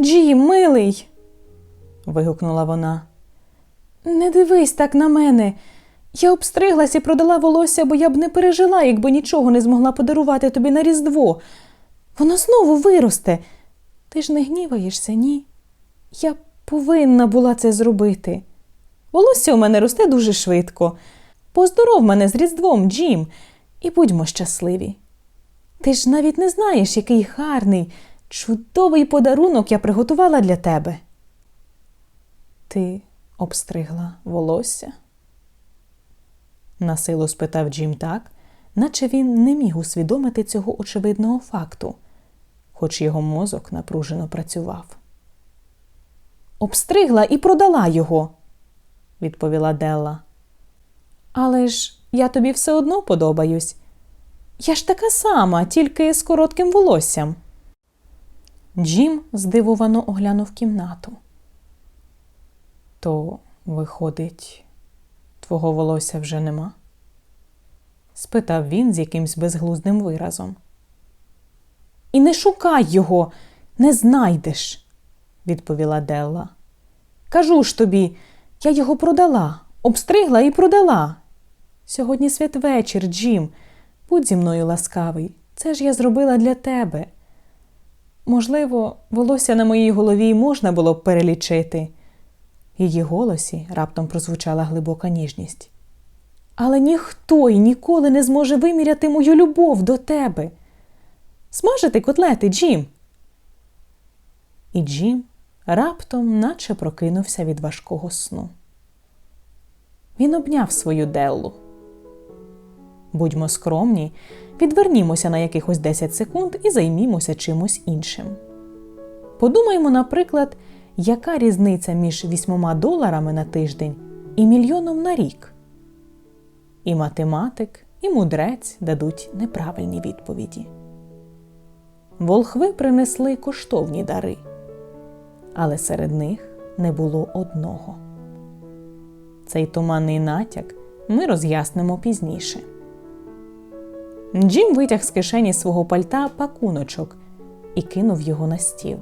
Джим, милий. вигукнула вона. Не дивись так на мене. Я обстриглась і продала волосся, бо я б не пережила, якби нічого не змогла подарувати тобі на Різдво. Воно знову виросте. Ти ж не гніваєшся, ні? Я повинна була це зробити. Волосся у мене росте дуже швидко. Поздоров мене з Різдвом, Джим, і будьмо щасливі. Ти ж навіть не знаєш, який гарний, чудовий подарунок я приготувала для тебе. Ти обстригла волосся? Насилу спитав Джим так, наче він не міг усвідомити цього очевидного факту, хоч його мозок напружено працював. Обстригла і продала його, відповіла Делла. Але ж я тобі все одно подобаюсь. Я ж така сама, тільки з коротким волоссям. Джим здивовано оглянув кімнату. То, виходить, твого волосся вже нема? спитав він з якимсь безглуздим виразом. І не шукай його, не знайдеш, відповіла Делла. Кажу ж тобі, я його продала, обстригла і продала. Сьогодні святвечір, Джим. Будь зі мною ласкавий, це ж я зробила для тебе. Можливо, волосся на моїй голові можна було б перелічити. В її голосі раптом прозвучала глибока ніжність. Але ніхто й ніколи не зможе виміряти мою любов до тебе. Смажити котлети, Джим. І Джим раптом наче прокинувся від важкого сну. Він обняв свою Деллу. Будьмо скромні, відвернімося на якихось 10 секунд і займімося чимось іншим. Подумаймо, наприклад, яка різниця між 8 доларами на тиждень і мільйоном на рік. І математик, і мудрець дадуть неправильні відповіді. Волхви принесли коштовні дари, але серед них не було одного. Цей туманний натяк ми роз'яснимо пізніше. Джим витяг з кишені свого пальта пакуночок і кинув його на стіл.